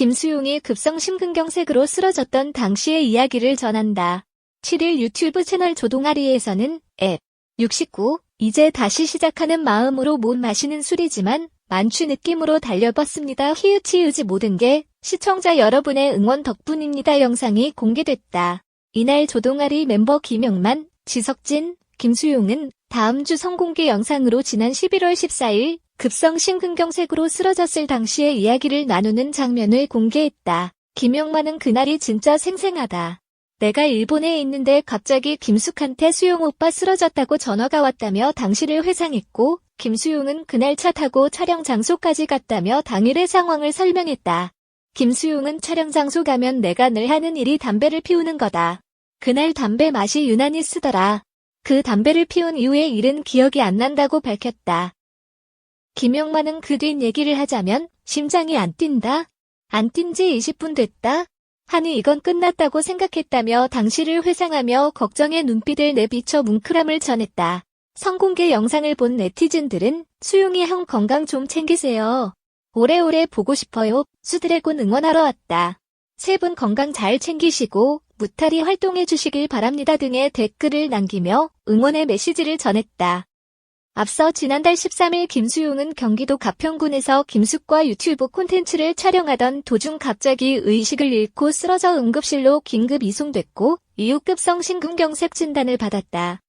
김수용이 급성 심근경색으로 쓰러졌던 당시의 이야기를 전한다. 7일 유튜브 채널 조동아리에서는 앱 69 이제 다시 시작하는 마음으로 못 마시는 술이지만 만취 느낌으로 달려봤습니다. 히읗히읗이 모든 게 시청자 여러분의 응원 덕분입니다. 영상이 공개됐다. 이날 조동아리 멤버 김영만, 지석진, 김수용은 다음 주 성공개 영상으로 지난 11월 14일 급성 심근경색으로 쓰러졌을 당시의 이야기를 나누는 장면을 공개했다. 김영만은 그날이 진짜 생생하다. 내가 일본에 있는데 갑자기 김숙한테 수용 오빠 쓰러졌다고 전화가 왔다며 당시를 회상했고, 김수용은 그날 차 타고 촬영 장소까지 갔다며 당일의 상황을 설명했다. 김수용은 촬영 장소 가면 내가 늘 하는 일이 담배를 피우는 거다. 그날 담배 맛이 유난히 쓰더라. 그 담배를 피운 이후의 일은 기억이 안 난다고 밝혔다. 김영만은 그 뒷 얘기를 하자면 심장이 안 뛴다. 안 뛴 지 20분 됐다. 하니 이건 끝났다고 생각했다며 당시를 회상하며 걱정의 눈빛을 내비쳐 뭉클함을 전했다. 성공개 영상을 본 네티즌들은 수용이 형 건강 좀 챙기세요. 오래오래 보고 싶어요. 수드래곤 응원하러 왔다. 세 분 건강 잘 챙기시고 무탈히 활동해 주시길 바랍니다 등의 댓글을 남기며 응원의 메시지를 전했다. 앞서 지난달 13일 김수용은 경기도 가평군에서 김숙과 유튜브 콘텐츠를 촬영하던 도중 갑자기 의식을 잃고 쓰러져 응급실로 긴급 이송됐고 이후 급성 심근경색 진단을 받았다.